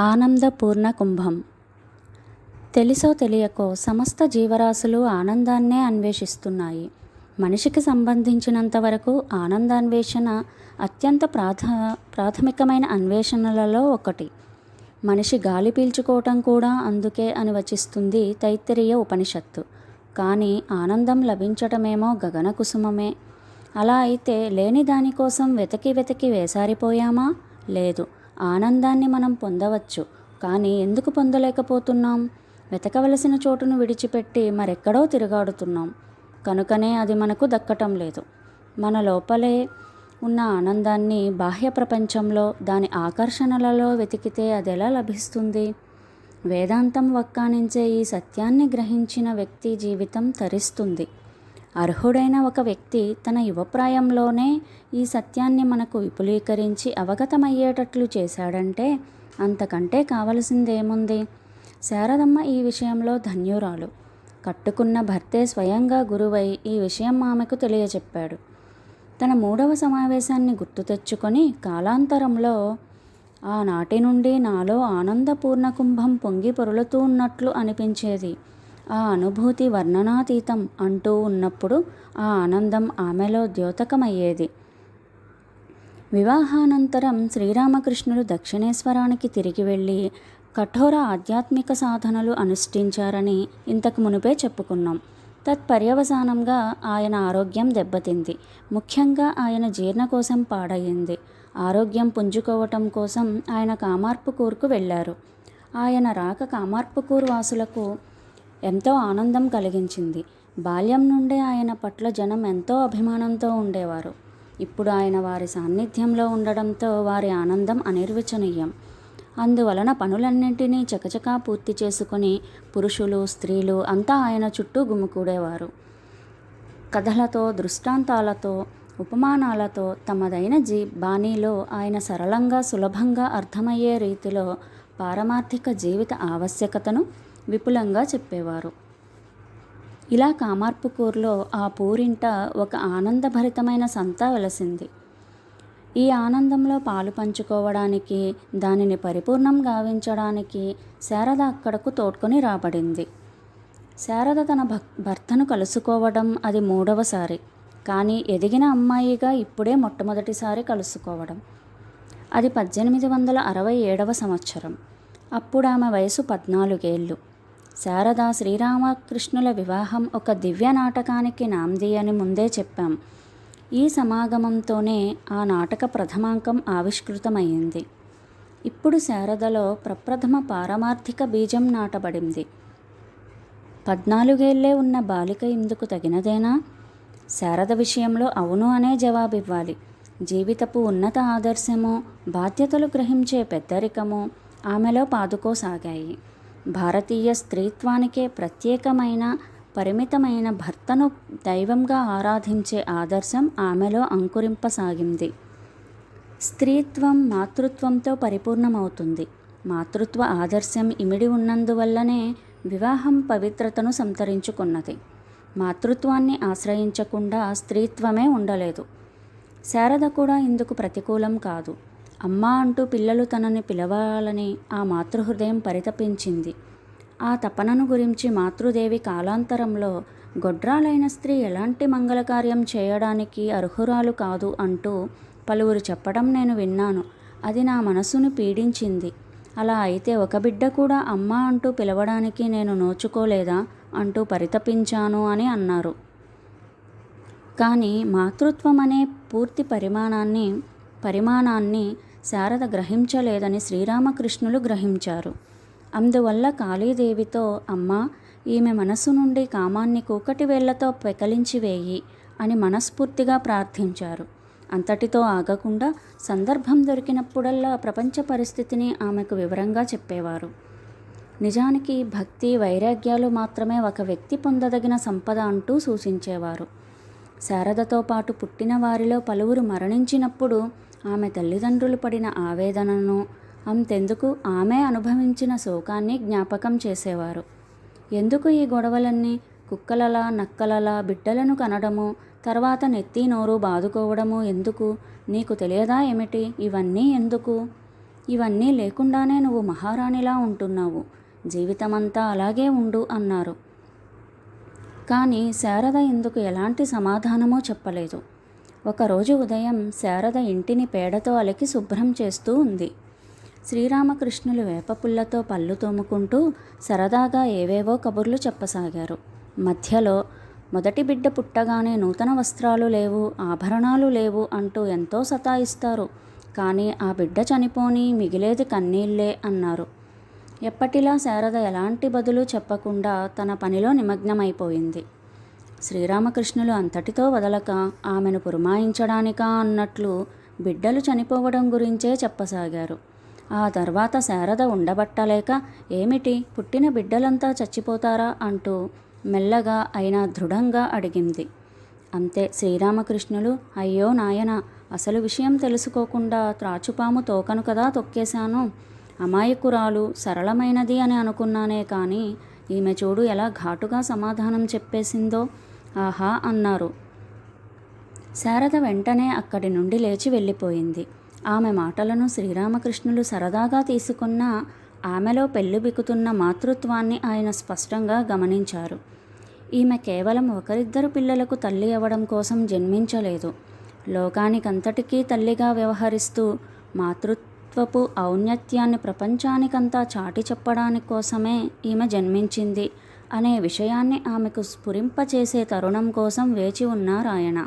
ఆనందపూర్ణ కుంభం తెలిసో తెలియకో సమస్త జీవరాశులు ఆనందాన్నే అన్వేషిస్తున్నాయి. మనిషికి సంబంధించినంత వరకు ఆనందాన్వేషణ అత్యంత ప్రాథ ప్రాథమికమైన అన్వేషణలలో ఒకటి. మనిషి గాలి పీల్చుకోవటం కూడా అందుకే అని వచిస్తుంది తైత్తరీయ ఉపనిషత్తు. కానీ ఆనందం లభించటమేమో గగన కుసుమమే అలా అయితే లేని దానికోసం వెతికి వెతికి వేసారిపోయామా? లేదు. ఆనందాన్ని మనం పొందవచ్చు. కానీ ఎందుకు పొందలేకపోతున్నాం? వెతకవలసిన చోటును విడిచిపెట్టి మరెక్కడో తిరుగాడుతున్నాం. కనుకనే అది మనకు దక్కటం లేదు. మన లోపలే ఉన్న ఆనందాన్ని బాహ్య ప్రపంచంలో దాని ఆకర్షణలలో వెతికితే అది ఎలా లభిస్తుంది? వేదాంతం వక్కానించే ఈ సత్యాన్ని గ్రహించిన వ్యక్తి జీవితం తరిస్తుంది. అర్హుడైన ఒక వ్యక్తి తన యువప్రాయంలోనే ఈ సత్యాన్ని మనకు విపులీకరించి అవగతమయ్యేటట్లు చేశాడంటే అంతకంటే కావలసిందేముంది? శారదమ్మ ఈ విషయంలో ధన్యురాలు. కట్టుకున్న భర్తే స్వయంగా గురువై ఈ విషయం ఆమెకు తెలియచెప్పాడు తన మూడవ సమావేశాన్ని గుర్తు తెచ్చుకొని కాలాంతరంలో ఆనాటి నుండి నాలో ఆనందపూర్ణ కుంభం పొంగి పొరులుతూ ఉన్నట్లు అనిపించేది. ఆ అనుభూతి వర్ణనాతీతం అంటూ ఉన్నప్పుడు ఆ ఆనందం ఆమెలో ద్యోతకమయ్యేది. వివాహానంతరం శ్రీరామకృష్ణులు దక్షిణేశ్వరానికి తిరిగి వెళ్ళి కఠోర ఆధ్యాత్మిక సాధనలు అనుష్ఠించారని ఇంతకు మునుపే చెప్పుకున్నాం. తత్పర్యవసానంగా ఆయన ఆరోగ్యం దెబ్బతింది. ముఖ్యంగా ఆయన జీర్ణకోశం పాడయింది ఆరోగ్యం పుంజుకోవటం కోసం ఆయన కామార్పుకూర్కు వెళ్ళారు. ఆయన రాక కామార్పుకూర్ వాసులకు ఎంతో ఆనందం కలిగించింది. బాల్యం నుండే ఆయన పట్ల జనం ఎంతో అభిమానంతో ఉండేవారు. ఇప్పుడు ఆయన వారి సాన్నిధ్యంలో ఉండడంతో వారి ఆనందం అనిర్వచనీయం. అందువలన పనులన్నింటినీ చకచకా పూర్తి చేసుకొని పురుషులు స్త్రీలు అంతా ఆయన చుట్టూ గుమికూడేవారు. కథలతో దృష్టాంతాలతో ఉపమానాలతో తమదైన జీ బాణీలో ఆయన సరళంగా సులభంగా అర్థమయ్యే రీతిలో పారమార్థిక జీవిత ఆవశ్యకతను విపులంగా చెప్పేవారు. ఇలా కామార్పుకూర్లో ఆ పూరింట ఒక ఆనందభరితమైన సంత వెలసింది. ఈ ఆనందంలో పాలు పంచుకోవడానికి దానిని పరిపూర్ణం గావించడానికి శారద అక్కడకు తోడ్కొని రాబడింది. శారద తన భక్ భర్తను కలుసుకోవడం అది మూడవసారి కానీ ఎదిగిన అమ్మాయిగా ఇప్పుడే మొట్టమొదటిసారి కలుసుకోవడం. అది పద్దెనిమిది వందల అరవై ఏడవ సంవత్సరం. అప్పుడు ఆమె వయసు పద్నాలుగేళ్ళు. శారద శ్రీరామకృష్ణుల వివాహం ఒక దివ్య నాటకానికి నాంది అని ముందే చెప్పాం. ఈ సమాగమంతోనే ఆ నాటక ప్రథమాంకం ఆవిష్కృతమైంది ఇప్పుడు శారదలో ప్రప్రథమ పారమార్థిక బీజం నాటబడింది. పద్నాలుగేళ్ళే ఉన్న బాలిక ఇందుకు తగినదేనా? శారద విషయంలో అవును అనే జవాబివ్వాలి. జీవితపు ఉన్నత ఆదర్శము బాధ్యతలు గ్రహించే పెద్దరికము ఆమెలో పాదుకోసాగాయి. భారతీయ స్త్రీత్వానికే ప్రత్యేకమైన పరిమితమైన భర్తను దైవంగా ఆరాధించే ఆదర్శం ఆమెలో అంకురింపసాగింది. స్త్రీత్వం మాతృత్వంతో పరిపూర్ణమవుతుంది. మాతృత్వ ఆదర్శం ఇమిడి ఉన్నందువల్లనే వివాహం పవిత్రతను సంతరించుకున్నది. మాతృత్వాన్ని ఆశ్రయించకుండా స్త్రీత్వమే ఉండలేదు. శారద కూడా ఇందుకు ప్రతికూలం కాదు. అమ్మ అంటూ పిల్లలు తనని పిలవాలని ఆ మాతృహృదయం పరితపించింది. ఆ తపనను గురించి మాతృదేవి కాలాంతరంలో గొడ్రాలైన స్త్రీ ఎలాంటి మంగళకార్యం చేయడానికి అర్హురాలు కాదు అంటూ పలువురు చెప్పడం నేను విన్నాను. అది నా మనసును పీడించింది. అలా అయితే ఒక బిడ్డ కూడా అమ్మ అంటూ పిలవడానికి నేను నోచుకోలేదా అంటూ పరితపించాను అని అన్నారు. కానీ మాతృత్వం అనే పూర్తి పరిమాణాన్ని పరిమాణాన్ని శారద గ్రహించలేదని శ్రీరామకృష్ణులు గ్రహించారు. అందువల్ల కాళీదేవితో అమ్మ ఈమె మనసు నుండి కామాన్ని కూకటి వేళ్ళతో పెకలించి వేయి అని మనస్ఫూర్తిగా ప్రార్థించారు. అంతటితో ఆగకుండా సందర్భం దొరికినప్పుడల్లా ప్రపంచ పరిస్థితిని ఆమెకు వివరంగా చెప్పేవారు. నిజానికి భక్తి వైరాగ్యాలు మాత్రమే ఒక వ్యక్తి పొందదగిన సంపద అంటూ సూచించేవారు. శారదతో పాటు పుట్టిన వారిలో పలువురు మరణించినప్పుడు ఆమె తల్లిదండ్రులు పడిన ఆవేదనను అంతెందుకు ఆమె అనుభవించిన శోకాన్ని జ్ఞాపకం చేసేవారు. ఎందుకు ఈ గొడవలన్నీ? కుక్కలలా నక్కలలా బిడ్డలను కనడము తర్వాత నెత్తి నోరు బాదుకోవడము ఎందుకు? నీకు తెలియదా ఏమిటి? ఇవన్నీ ఎందుకు? ఇవన్నీ లేకుండానే నువ్వు మహారాణిలా ఉంటున్నావు. జీవితమంతా అలాగే ఉండు అన్నారు. కానీ శారద ఇందుకు ఎలాంటి సమాధానమూ చెప్పలేదు. ఒకరోజు ఉదయం శారద ఇంటిని పేడతో అలికి శుభ్రం చేస్తూ ఉంది. శ్రీరామకృష్ణులు వేపపుల్లతో పళ్ళు తోముకుంటూ సరదాగా ఏవేవో కబుర్లు చెప్పసాగారు. మధ్యలో మొదటి బిడ్డ పుట్టగానే నూతన వస్త్రాలు లేవు ఆభరణాలు లేవు అంటూ ఎంతో సతాయిస్తారు. కానీ ఆ బిడ్డ చనిపోని మిగిలేది కన్నీళ్ళే అన్నారు. ఎప్పటిలా శారద ఎలాంటి బదులు చెప్పకుండా తన పనిలో నిమగ్నమైపోయింది. శ్రీరామకృష్ణులు అంతటితో వదలక ఆమెను పురమాయించడానికా అన్నట్లు బిడ్డలు చనిపోవడం గురించే చెప్పసాగారు. ఆ తర్వాత శారద ఉండబట్టలేక ఏమిటి? పుట్టిన బిడ్డలంతా చచ్చిపోతారా? అంటూ మెల్లగా అయినా దృఢంగా అడిగింది. అంతే శ్రీరామకృష్ణులు అయ్యో నాయన అసలు విషయం తెలుసుకోకుండా త్రాచుపాము తోకను కదా తొక్కేశాను? అమాయకురాలు సరళమైనది అని అనుకున్నానే కానీ ఈమె చూడు ఎలా ఘాటుగా సమాధానం చెప్పేసిందో! ఆహా అన్నారు. శారద వెంటనే అక్కడి నుండి లేచి వెళ్ళిపోయింది. ఆమె మాటలను శ్రీరామకృష్ణులు సరదాగా తీసుకున్న ఆమెలో పెళ్ళిబికుతున్న మాతృత్వాన్ని ఆయన స్పష్టంగా గమనించారు. ఈమె కేవలం ఒకరిద్దరు పిల్లలకు తల్లి అవ్వడం కోసం జన్మించలేదు. లోకానికంతటికీ తల్లిగా వ్యవహరిస్తూ మాతృత్వపు ఔన్నత్యాన్ని ప్రపంచానికంతా చాటి చెప్పడానికి కోసమే ఈమె జన్మించింది. అనే విషయాన్ని ఆమెకు స్ఫురింపచేసే తరుణం కోసం వేచి ఉన్నారాయణ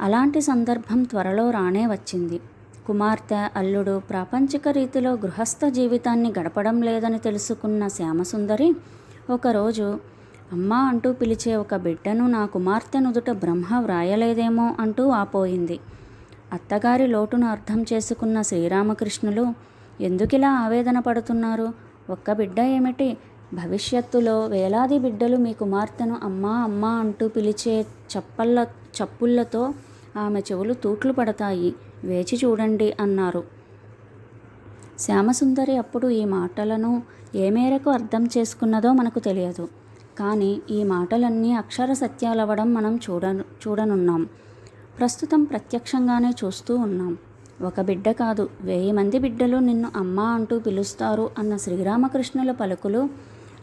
అలాంటి సందర్భం త్వరలో రానే వచ్చింది. కుమార్తె అల్లుడు ప్రాపంచిక రీతిలో గృహస్థ జీవితాన్ని గడపడం లేదని తెలుసుకున్న శ్యామసుందరి ఒకరోజు అమ్మ అంటూ పిలిచే ఒక బిడ్డను నా కుమార్తె నుదుట బ్రహ్మ వ్రాయలేదేమో అంటూ ఆపోయింది. అత్తగారి లోటును అర్థం చేసుకున్న శ్రీరామకృష్ణులు ఎందుకిలా ఆవేదన పడుతున్నారు? ఒక్క బిడ్డ ఏమిటి? భవిష్యత్తులో వేలాది బిడ్డలు మీ కుమార్తెను అమ్మా అమ్మా అంటూ పిలిచే చప్పళ్ళ చప్పుళ్ళతో ఆమె చెవులు తూట్లు పడతాయి. వేచి చూడండి అన్నారు. శ్యామసుందరి అప్పుడు ఈ మాటలను ఏ మేరకు అర్థం చేసుకున్నదో మనకు తెలియదు. కానీ ఈ మాటలన్నీ అక్షర సత్యాలవ్వడం మనం చూడ చూడనున్నాం. ప్రస్తుతం ప్రత్యక్షంగానే చూస్తూ ఉన్నాం. ఒక బిడ్డ కాదు వెయ్యి మంది బిడ్డలు నిన్ను అమ్మ అంటూ పిలుస్తారు అన్న శ్రీరామకృష్ణుల పలుకులు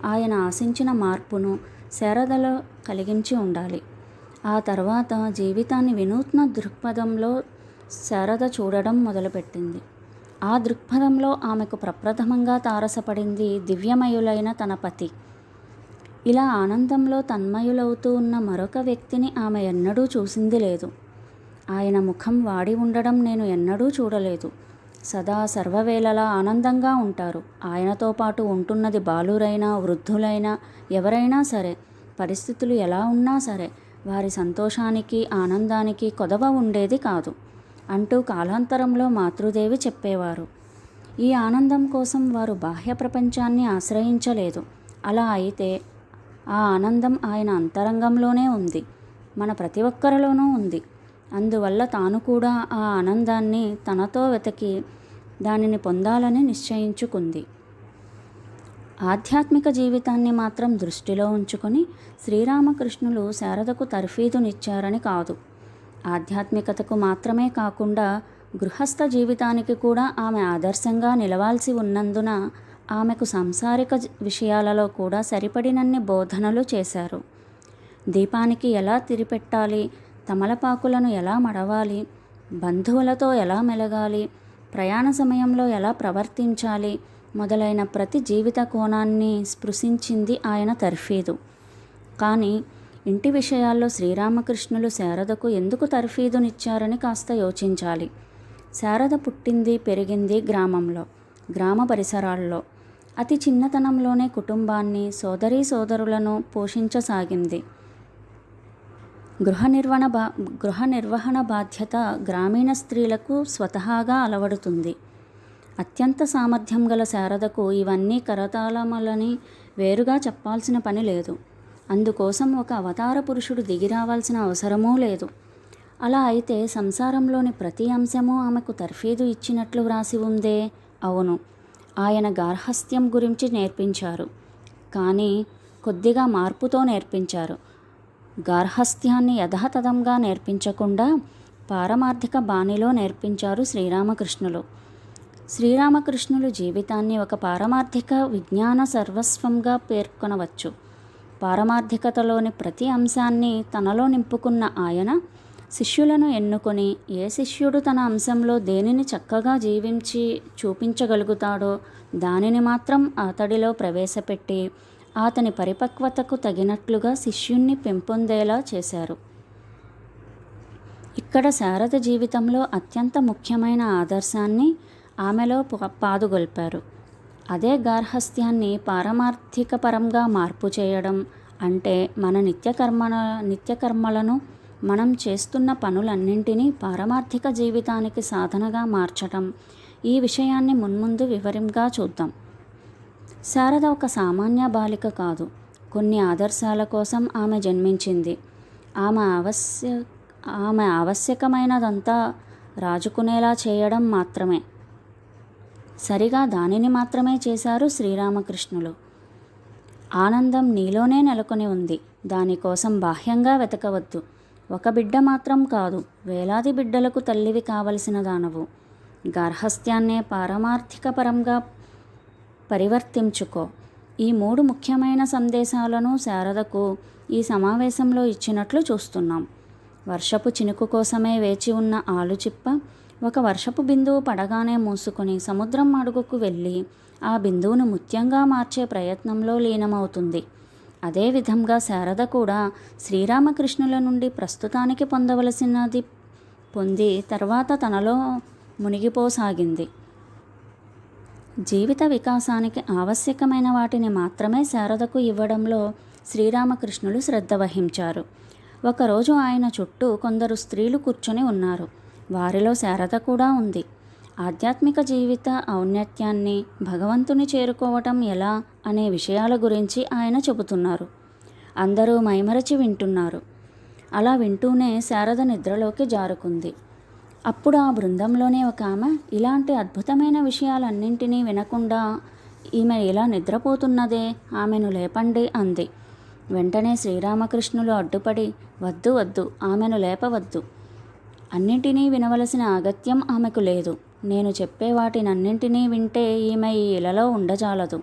ఆయన ఆశించిన మార్పును శారదలో కలిగించి ఉండాలి. ఆ తర్వాత జీవితాన్ని వినూత్న దృక్పథంలో శారద చూడడం మొదలుపెట్టింది. ఆ దృక్పథంలో ఆమెకు ప్రప్రథమంగా తారసపడింది దివ్యమయులైన తన పతి. ఇలా ఆనందంలో తన్మయులవుతూ ఉన్న మరొక వ్యక్తిని ఆమె ఎన్నడూ చూసింది లేదు. ఆయన ముఖం వాడి ఉండడం నేను ఎన్నడూ చూడలేదు. సదా సర్వవేళలా ఆనందంగా ఉంటారు. ఆయనతో పాటు ఉంటున్నది బాలురైనా వృద్ధులైనా ఎవరైనా సరే. పరిస్థితులు ఎలా ఉన్నా సరే వారి సంతోషానికి ఆనందానికి కొదవ ఉండేది కాదు. అంటూ కాలాంతరంలో మాతృదేవి చెప్పేవారు. ఈ ఆనందం కోసం వారు బాహ్య ప్రపంచాన్ని ఆశ్రయించలేదు. అలా అయితే ఆ ఆనందం ఆయన అంతరంగంలోనే ఉంది. మన ప్రతి ఒక్కరిలోనూ ఉంది. అందువల్ల తాను కూడా ఆ ఆనందాన్ని తనతో వెతికి దానిని పొందాలని నిశ్చయించుకుంది. ఆధ్యాత్మిక జీవితాన్ని మాత్రం దృష్టిలో ఉంచుకొని శ్రీరామకృష్ణులు శారదకు తర్ఫీదునిచ్చారని కాదు. ఆధ్యాత్మికతకు మాత్రమే కాకుండా గృహస్థ జీవితానికి కూడా ఆమె ఆదర్శంగా నిలవాల్సి ఉన్నందున ఆమెకు సాంసారిక విషయాలలో కూడా సరిపడినన్ని బోధనలు చేశారు. దీపానికి ఎలా తిరిపెట్టాలి? తమలపాకులను ఎలా మడవాలి? బంధువులతో ఎలా మెలగాలి? ప్రయాణ సమయంలో ఎలా ప్రవర్తించాలి? మొదలైన ప్రతి జీవిత కోణాన్ని స్పృశించింది ఆయన తర్ఫీదు. కానీ ఇంటి విషయాల్లో శ్రీరామకృష్ణులు శారదకు ఎందుకు తర్ఫీదునిచ్చారని కాస్త యోచించాలి. శారద పుట్టింది పెరిగింది గ్రామంలో గ్రామ పరిసరాల్లో. అతి చిన్నతనంలోనే కుటుంబాన్ని సోదరీ సోదరులను పోషించసాగింది. గృహ నిర్వహణ బా గృహ నిర్వహణ బాధ్యత గ్రామీణ స్త్రీలకు స్వతహాగా అలవడుతుంది. అత్యంత సామర్థ్యం గల శారదకు ఇవన్నీ కరతాళములని వేరుగా చెప్పాల్సిన పని లేదు. అందుకోసం ఒక అవతార పురుషుడు దిగిరావాల్సిన అవసరమూ లేదు. అలా అయితే సంసారంలోని ప్రతి అంశము ఆమెకు తర్ఫీదు ఇచ్చినట్లు వ్రాసి ఉందే? అవును. ఆయన గార్హస్థ్యం గురించి నేర్పించారు. కానీ కొద్దిగా మార్పుతో నేర్పించారు. గార్హస్థ్యాన్ని యథాతథంగా నేర్పించకుండా పారమార్థిక బాణిలో నేర్పించారు శ్రీరామకృష్ణులు. శ్రీరామకృష్ణులు జీవితాన్ని ఒక పారమార్థిక విజ్ఞాన సర్వస్వంగా పేర్కొనవచ్చు. పారమార్థికతలోని ప్రతి అంశాన్ని తనలో నింపుకున్న ఆయన శిష్యులను ఎన్నుకొని ఏ శిష్యుడు తన అంశంలో దేనిని చక్కగా జీవించి చూపించగలుగుతాడో దానిని మాత్రం అతడిలో ప్రవేశపెట్టి అతని పరిపక్వతకు తగినట్లుగా శిష్యుణ్ణి పెంపొందేలా చేశారు. ఇక్కడ శారద జీవితంలో అత్యంత ముఖ్యమైన ఆదర్శాన్ని ఆమెలో పాదుగొల్పారు. అదే గార్హస్థ్యాన్ని పారమార్థికపరంగా మార్పు చేయడం అంటే మన నిత్యకర్మ నిత్యకర్మలను మనం చేస్తున్న పనులన్నింటినీ పారమార్థిక జీవితానికి సాధనగా మార్చటం. ఈ విషయాన్ని మున్ముందు వివరంగా చూద్దాం. శారద ఒక సామాన్య బాలిక కాదు. కొన్ని ఆదర్శాల కోసం ఆమె జన్మించింది. ఆమె ఆవశ్య ఆమె ఆవశ్యకమైనదంతా రాజుకునేలా చేయడం మాత్రమే. సరిగా దానిని మాత్రమే చేశారు శ్రీరామకృష్ణులు. ఆనందం నీలోనే నెలకొని ఉంది. దానికోసం బాహ్యంగా వెతకవద్దు. ఒక బిడ్డ మాత్రం కాదు. వేలాది బిడ్డలకు తల్లివి కావలసిన దానవు. గార్హస్థ్యాన్నే పారమార్థికపరంగా పరివర్తించుకో. ఈ మూడు ముఖ్యమైన సందేశాలను శారదకు ఈ సమావేశంలో ఇచ్చినట్లు చూస్తున్నాం. వర్షపు చినుకు కోసమే వేచి ఉన్న ఆలుచిప్ప ఒక వర్షపు బిందువు పడగానే మూసుకొని సముద్రం అడుగుకు వెళ్ళి ఆ బిందువును ముత్యంగా మార్చే ప్రయత్నంలో లీనమవుతుంది. అదేవిధంగా శారద కూడా శ్రీరామకృష్ణుల నుండి ప్రస్తుతానికి పొందవలసినది పొంది తర్వాత తనలో మునిగిపోసాగింది. జీవిత వికాసానికి ఆవశ్యకమైన వాటిని మాత్రమే శారదకు ఇవ్వడంలో శ్రీరామకృష్ణులు శ్రద్ధ వహించారు. ఒకరోజు ఆయన చుట్టూ కొందరు స్త్రీలు కూర్చొని ఉన్నారు. వారిలో శారద కూడా ఉంది. ఆధ్యాత్మిక జీవిత ఔన్నత్యాన్ని భగవంతుని చేరుకోవటం ఎలా అనే విషయాల గురించి ఆయన చెబుతున్నారు. అందరూ మైమరచి వింటున్నారు. అలా వింటూనే శారద నిద్రలోకి జారుకుంది. అప్పుడు ఆ బృందంలోనే ఒక ఆమె ఇలాంటి అద్భుతమైన విషయాలన్నింటినీ వినకుండా ఈమె ఇలా నిద్రపోతున్నదే ఆమెను లేపండి అంది. వెంటనే శ్రీరామకృష్ణులు అడ్డుపడి వద్దు వద్దు ఆమెను లేపవద్దు. అన్నింటినీ వినవలసిన అగత్యం ఆమెకు లేదు. నేను చెప్పే వాటినన్నింటినీ వింటే ఈమె ఈ ఇలలో ఉండజాలదు.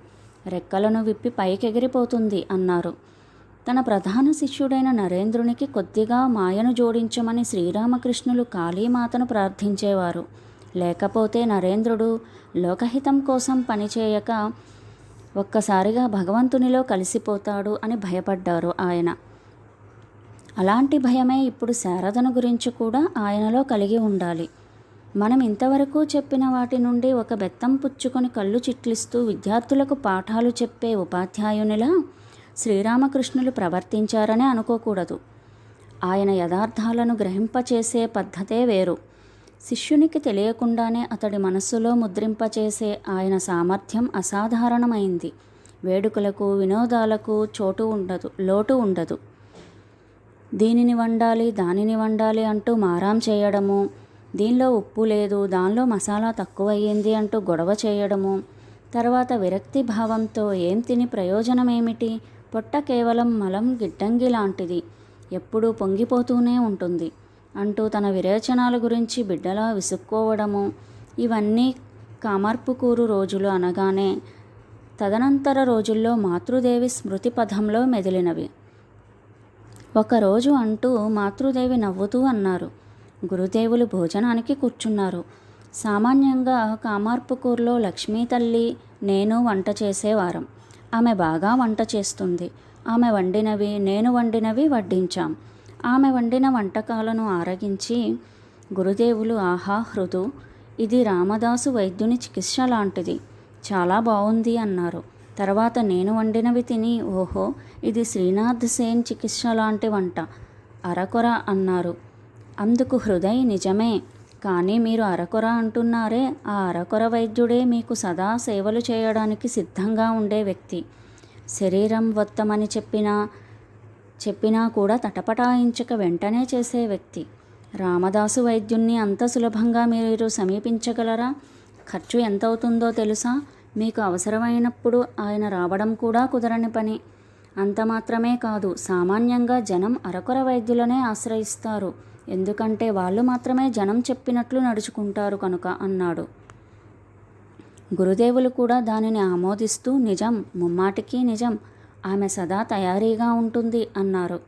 రెక్కలను విప్పి పైకెగిరిపోతుంది అన్నారు. తన ప్రధాన శిష్యుడైన నరేంద్రునికి కొద్దిగా మాయను జోడించమని శ్రీరామకృష్ణులు కాళీమాతను ప్రార్థించేవారు. లేకపోతే నరేంద్రుడు లోకహితం కోసం పనిచేయక ఒక్కసారిగా భగవంతునిలో కలిసిపోతాడు అని భయపడ్డారు ఆయన. అలాంటి భయమే ఇప్పుడు శారదను గురించి కూడా ఆయనలో కలిగి ఉండాలి. మనం ఇంతవరకు చెప్పిన వాటి నుండి ఒక బెత్తం పుచ్చుకొని కళ్ళు చిట్లిస్తూ విద్యార్థులకు పాఠాలు చెప్పే ఉపాధ్యాయునిలా శ్రీరామకృష్ణులు ప్రవర్తించారనే అనుకోకూడదు. ఆయన యథార్థాలను గ్రహింపచేసే పద్ధతే వేరు. శిష్యునికి తెలియకుండానే అతడి మనస్సులో ముద్రింపచేసే ఆయన సామర్థ్యం అసాధారణమైంది. వేడుకలకు వినోదాలకు చోటు ఉండదు లోటు ఉండదు. దీనిని వండాలి దానిని వండాలి అంటూ మారాం చేయడము దీనిలో ఉప్పు లేదు దానిలో మసాలా తక్కువయ్యింది అంటూ గొడవ చేయడము తర్వాత విరక్తి భావంతో ఏం తిని ప్రయోజనం ఏమిటి పొట్ట కేవలం మలం గిడ్డంగి లాంటిది. ఎప్పుడూ పొంగిపోతూనే ఉంటుంది. అంటూ తన విరేచనాల గురించి బిడ్డలా విసుక్కోవడము ఇవన్నీ కామార్పుకూరు రోజులు అనగానే తదనంతర రోజుల్లో మాతృదేవి స్మృతి పథంలో మెదిలినవి. ఒకరోజు అంటూ మాతృదేవి నవ్వుతూ అన్నారు గురుదేవులు భోజనానికి కూర్చున్నారు. సామాన్యంగా కామార్పుకూర్లో లక్ష్మీ తల్లి నేను వంట చేసేవారం ఆమె బాగా వంట చేస్తుంది. ఆమె వండినవి నేను వండినవి వడ్డించాం. ఆమె వండిన వంటకాలను ఆరగించి గురుదేవులు ఆహా హృదు ఇది రామదాసు వైద్యుని చికిత్స లాంటిది. చాలా బాగుంది అన్నారు. తర్వాత నేను వండినవి తిని ఓహో ఇది శ్రీనాథ్ సేన్ చికిత్స లాంటి వంట. అరకొర అన్నారు. అందుకు హృదయ్ నిజమే. కానీ మీరు అరకొర అంటున్నారే ఆ అరకొర వైద్యుడే మీకు సదా సేవలు చేయడానికి సిద్ధంగా ఉండే వ్యక్తి. శరీరం వత్తమని చెప్పినా చెప్పినా కూడా తటపటాయించక వెంటనే చేసే వ్యక్తి. రామదాసు వైద్యుణ్ణి అంత సులభంగా మీరు సమీపించగలరా? ఖర్చు ఎంత అవుతుందో తెలుసా? మీకు అవసరమైనప్పుడు ఆయన రావడం కూడా కుదరని పని. అంత మాత్రమే కాదు సామాన్యంగా జనం అరకొర వైద్యులనే ఆశ్రయిస్తారు. ఎందుకంటే వాళ్ళు మాత్రమే జనం చెప్పినట్లు నడుచుకుంటారు కనుక అన్నాడు. గురుదేవులు కూడా దానిని ఆమోదిస్తూ నిజం ముమ్మాటికి నిజం ఆమె సదా తయారీగా ఉంటుంది అన్నారు.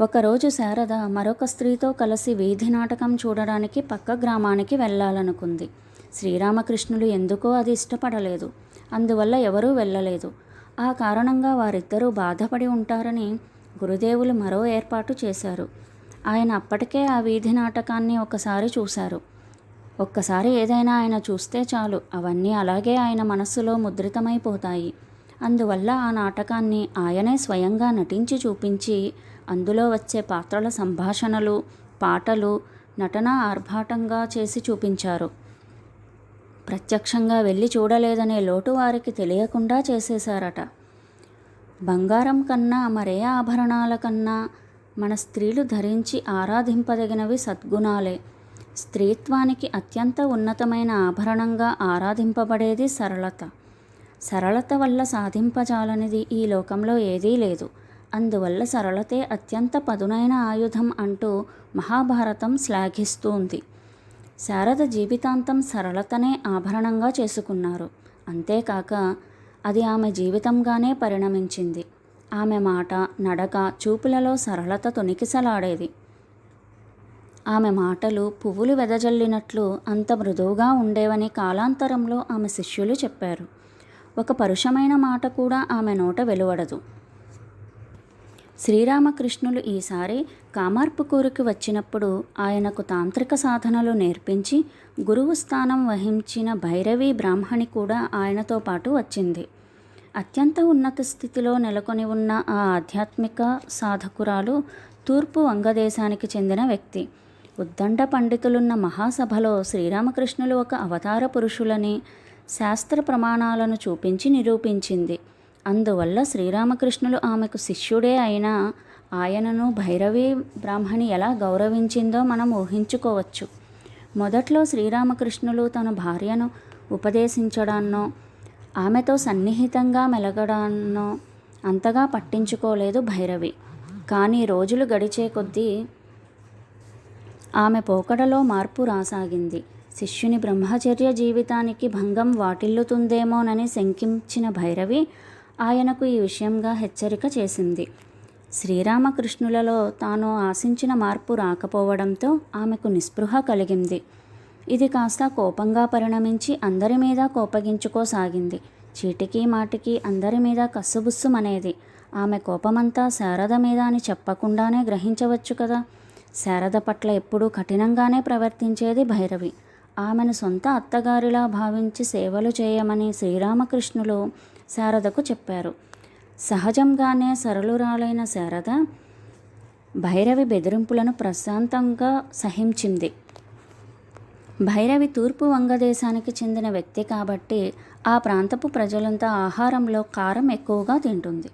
ఒకరోజు శారద మరొక స్త్రీతో కలిసి వీధి నాటకం చూడడానికి పక్క గ్రామానికి వెళ్ళాలనుకుంది. శ్రీరామకృష్ణులు ఎందుకో అది ఇష్టపడలేదు. అందువల్ల ఎవరూ వెళ్ళలేదు. ఆ కారణంగా వారిద్దరూ బాధపడి ఉంటారని గురుదేవులు మరో ఏర్పాటు చేశారు. ఆయన అప్పటికే ఆ వీధి నాటకాన్ని ఒకసారి చూశారు. ఒక్కసారి ఏదైనా ఆయన చూస్తే చాలు అవన్నీ అలాగే ఆయన మనస్సులో ముద్రితమైపోతాయి. అందువల్ల ఆ నాటకాన్ని ఆయనే స్వయంగా నటించి చూపించి అందులో వచ్చే పాత్రల సంభాషణలు పాటలు నటన ఆర్భాటంగా చేసి చూపించారు. ప్రత్యక్షంగా వెళ్ళి చూడలేదనే లోటు వారికి తెలియకుండా చేసేశారట. బంగారం కన్నా మరే ఆభరణాల కన్నా మన స్త్రీలు ధరించి ఆరాధింపదగినవి సద్గుణాలే. స్త్రీత్వానికి అత్యంత ఉన్నతమైన ఆభరణంగా ఆరాధింపబడేది సరళత. సరళత వల్ల సాధింపజాలనిది ఈ లోకంలో ఏదీ లేదు. అందువల్ల సరళతే అత్యంత పదునైన ఆయుధం అంటూ మహాభారతం శ్లాఘిస్తుంది. శారద జీవితాంతం సరళతనే ఆభరణంగా చేసుకున్నారు. అంతేకాక అది ఆమె జీవితంగానే పరిణమించింది. ఆమె మాట నడక చూపులలో సరళత తొణికిసలాడేది ఆమె మాటలు పువ్వులు వెదజల్లినట్లు అంత మృదువుగా ఉండేవని కాలాంతరంలో ఆమె శిష్యులు చెప్పారు. ఒక పరుషమైన మాట కూడా ఆమె నోట వెలువడదు. శ్రీరామకృష్ణులు ఈసారి కామార్పుకూరుకి వచ్చినప్పుడు ఆయనకు తాంత్రిక సాధనలు నేర్పించి గురువు స్థానం వహించిన భైరవి బ్రాహ్మణి కూడా ఆయనతో పాటు వచ్చింది. అత్యంత ఉన్నత స్థితిలో నెలకొని ఉన్న ఆ ఆధ్యాత్మిక సాధకురాలు తూర్పు వంగదేశానికి చెందిన వ్యక్తి. ఉద్దండ పండితులున్న మహాసభలో శ్రీరామకృష్ణులు ఒక అవతార పురుషులని శాస్త్ర ప్రమాణాలను చూపించి నిరూపించింది. అందువల్ల శ్రీరామకృష్ణులు ఆమెకు శిష్యుడే అయినా ఆయనను భైరవి బ్రాహ్మణి ఎలా గౌరవించిందో మనం ఊహించుకోవచ్చు. మొదట్లో శ్రీరామకృష్ణులు తన భార్యను ఉపదేశించడాన్నో ఆమెతో సన్నిహితంగా మెలగడాన్నో అంతగా పట్టించుకోలేదు భైరవి. కానీ రోజులు గడిచే కొద్దీ ఆమె పోకడలో మార్పు రాసాగింది. శిష్యుని బ్రహ్మచర్య జీవితానికి భంగం వాటిల్లుతుందేమోనని శంకించిన భైరవి ఆయనకు ఈ విషయంగా హెచ్చరిక చేసింది. శ్రీరామకృష్ణులలో తాను ఆశించిన మార్పు రాకపోవడంతో ఆమెకు నిస్పృహ కలిగింది. ఇది కాస్త కోపంగా పరిణమించి అందరి మీద కోపగించుకోసాగింది. చీటికి మాటికి అందరి మీద కస్సుబుస్సుమనేది ఆమె కోపమంతా శారద మీద అని చెప్పకుండానే గ్రహించవచ్చు కదా. శారద పట్ల ఎప్పుడూ కఠినంగానే ప్రవర్తించేది భైరవి. ఆమెను సొంత అత్తగారిలా భావించి సేవలు చేయమని శ్రీరామకృష్ణులు శారదకు చెప్పారు. సహజంగానే సరళురాలైన శారద భైరవి బెదిరింపులను ప్రశాంతంగా సహించింది. భైరవి తూర్పు వంగదేశానికి చెందిన వ్యక్తి కాబట్టి ఆ ప్రాంతపు ప్రజలంతా ఆహారంలో కారం ఎక్కువగా తింటుంది.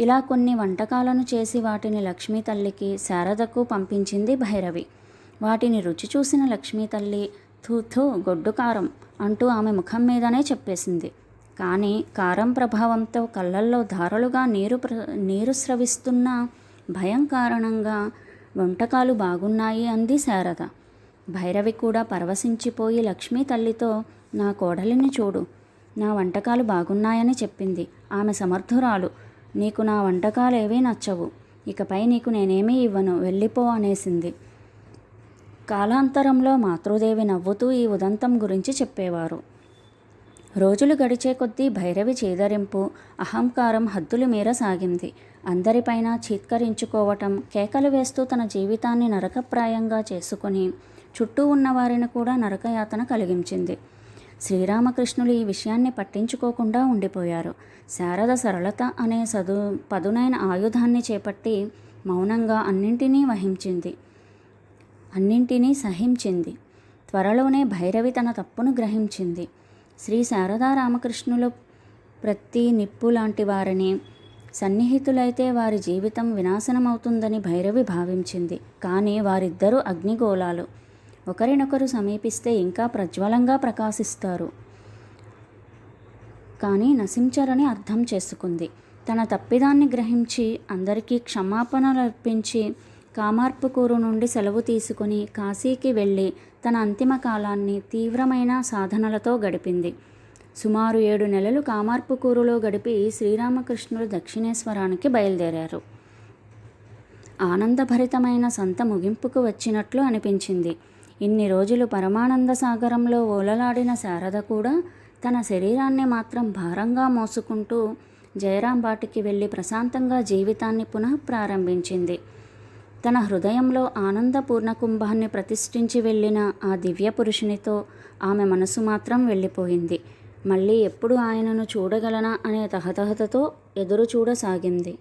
ఇలా కొన్ని వంటకాలను చేసి వాటిని లక్ష్మీ తల్లికి శారదకు పంపించింది భైరవి. వాటిని రుచి చూసిన లక్ష్మీ తల్లి థూథూ గొడ్డు కారం అంటూ ఆమె ముఖం మీదనే చెప్పేసింది. కానీ కారం ప్రభావంతో కళ్ళల్లో ధారలుగా నీరు ప్ర నీరు స్రవిస్తున్న భయం కారణంగా వంటకాలు బాగున్నాయి అంది శారద. భైరవి కూడా పరవశించిపోయి లక్ష్మీ తల్లితో నా కోడలిని చూడు నా వంటకాలు బాగున్నాయని చెప్పింది. ఆమె సమర్థురాలు. నీకు నా వంటకాలేవీ నచ్చవు. ఇకపై నీకు నేనేమీ ఇవ్వను. వెళ్ళిపో అనేసింది. కాలాంతరంలో మాతృదేవి నవ్వుతూ ఈ ఉదంతం గురించి చెప్పేవారు. రోజులు గడిచే కొద్దీ భైరవి చేదరింపు అహంకారం హద్దులు మీర సాగింది. అందరిపైన చీత్కరించుకోవటం కేకలు వేస్తూ తన జీవితాన్ని నరకప్రాయంగా చేసుకుని చుట్టూ ఉన్నవారిని కూడా నరకయాతన కలిగించింది. శ్రీరామకృష్ణులు ఈ విషయాన్ని పట్టించుకోకుండా ఉండిపోయారు. శారద సరళత అనే సదు పదునైన ఆయుధాన్ని చేపట్టి మౌనంగా అన్నింటినీ వహించింది. అన్నింటినీ సహించింది. త్వరలోనే భైరవి తన తప్పును గ్రహించింది. శ్రీ శారదా రామకృష్ణులు ప్రతి నిప్పు లాంటి వారిని సన్నిహితులైతే వారి జీవితం వినాశనమవుతుందని భైరవి భావించింది. కానీ వారిద్దరూ అగ్నిగోళాలు. ఒకరినొకరు సమీపిస్తే ఇంకా ప్రజ్వలంగా ప్రకాశిస్తారు. కానీ నశించరని అర్థం చేసుకుంది. తన తప్పిదాన్ని గ్రహించి అందరికీ క్షమాపణలు అర్పించి కామార్పుకూరు నుండి సెలవు తీసుకుని కాశీకి వెళ్ళి తన అంతిమ కాలాన్ని తీవ్రమైన సాధనలతో గడిపింది. సుమారు ఏడు నెలలు కామార్పుకూరులో గడిపి శ్రీరామకృష్ణుడు దక్షిణేశ్వరానికి బయలుదేరారు. ఆనందభరితమైన సంత ముగింపుకు వచ్చినట్లు అనిపించింది. ఇన్ని రోజులు పరమానంద సాగరంలో ఓలలాడిన శారద కూడా తన శరీరాన్ని మాత్రం భారంగా మోసుకుంటూ జయరాం బాటికి వెళ్ళి ప్రశాంతంగా జీవితాన్ని పునః ప్రారంభించింది. తన హృదయంలో ఆనంద పూర్ణకుంభాన్ని ప్రతిష్ఠించి వెళ్ళిన ఆ దివ్య పురుషునితో ఆమె మనసు మాత్రం వెళ్ళిపోయింది. మళ్ళీ ఎప్పుడు ఆయనను చూడగలనా అనే తహతహతతో ఎదురు చూడసాగింది